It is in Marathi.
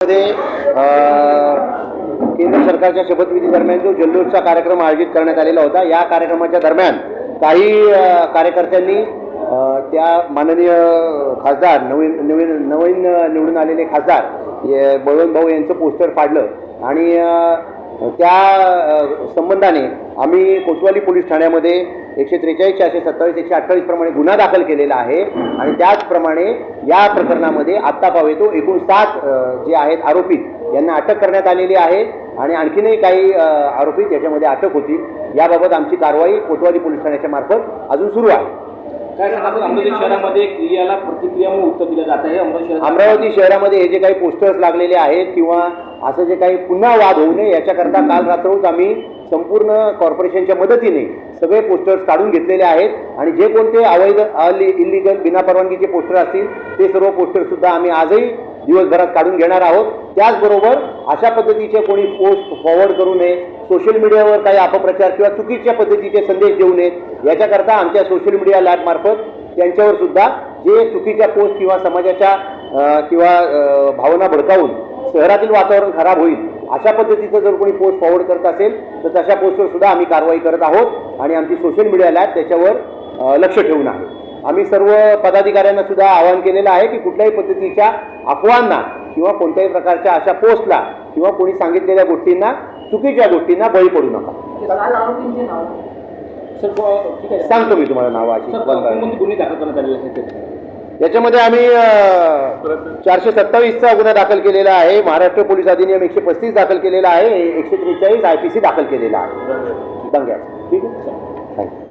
मध्ये केंद्र सरकारच्या शपथविधी दरम्यान जो जल्लोषचा कार्यक्रम आयोजित करण्यात आलेला होता या कार्यक्रमाच्या दरम्यान काही कार्यकर्त्यांनी त्या माननीय खासदार नवीन नवीन नवीन निवडून आलेले खासदार बळवंत भाऊ यांचं पोस्टर फाडलं आणि त्या संबंधाने आम्ही कोतवाली पोलीस ठाण्यामध्ये एकशे त्रेचाळीस चारशे सत्तावीस एकशे अठ्ठावीस प्रमाणे गुन्हा दाखल केलेला आहे. आणि त्याचप्रमाणे या प्रकरणामध्ये आत्ता पावे तो एकूण सात जे आहेत आरोपीत यांना अटक करण्यात आलेली आहे. आणि आणखीनही काही अ, आरोपीत याच्यामध्ये अटक होतील. याबाबत आमची कारवाई कोतवाली पोलीस ठाण्याच्या मार्फत अजून सुरू आहे. अमरावती शहरामध्ये हे जे काही पोस्टर्स लागलेले आहेत किंवा असं जे काही पुन्हा वाद होऊ नये याच्याकरता काल रात्रोच आम्ही संपूर्ण कॉर्पोरेशनच्या मदतीने सगळे पोस्टर्स काढून घेतलेले आहेत. आणि जे कोणते अवैध इलिगल बिना परवानगीचे पोस्टर असतील ते सर्व पोस्टरसुद्धा आम्ही आजही दिवसभरात काढून घेणार आहोत. त्याचबरोबर अशा पद्धतीचे कोणी पोस्ट फॉरवर्ड करू नये सोशल मीडियावर काही अपप्रचार किंवा चुकीच्या पद्धतीचे संदेश देऊ नयेत याच्याकरता आमच्या सोशल मीडिया लॅबमार्फत त्यांच्यावर सुद्धा जे चुकीच्या पोस्ट किंवा समाजाच्या किंवा भावना भडकावून शहरातील वातावरण खराब होईल अशा पद्धतीचं जर कोणी पोस्ट फॉरवर्ड करत असेल तर तशा पोस्टवर सुद्धा आम्ही कारवाई करत आहोत आणि आमची सोशल मीडिया लॅब त्याच्यावर लक्ष ठेवून आहे. आम्ही सर्व पदाधिकाऱ्यांना सुद्धा आवाहन केलेलं आहे की कुठल्याही पद्धतीच्या अफवांना किंवा कोणत्याही प्रकारच्या अशा पोस्टला किंवा कोणी सांगितलेल्या गोष्टींना चुकीच्या गोष्टींना बळी पडू नका. सर को- ठीक आहे. सांगतो मी तुम्हाला नावं अशी. गुन्हे दाखल करण्यात आलेले आहेत. ते? याच्यामध्ये आम्ही चारशे सत्तावीसचा गुन्हा दाखल केलेला आहे. महाराष्ट्र पोलीस अधिनियम एकशे पस्तीस दाखल केलेला आहे. एकशे त्रेचाळीस आय पी सी दाखल केलेला आहे. दंग्याचा ठीक आहे? थँक्यू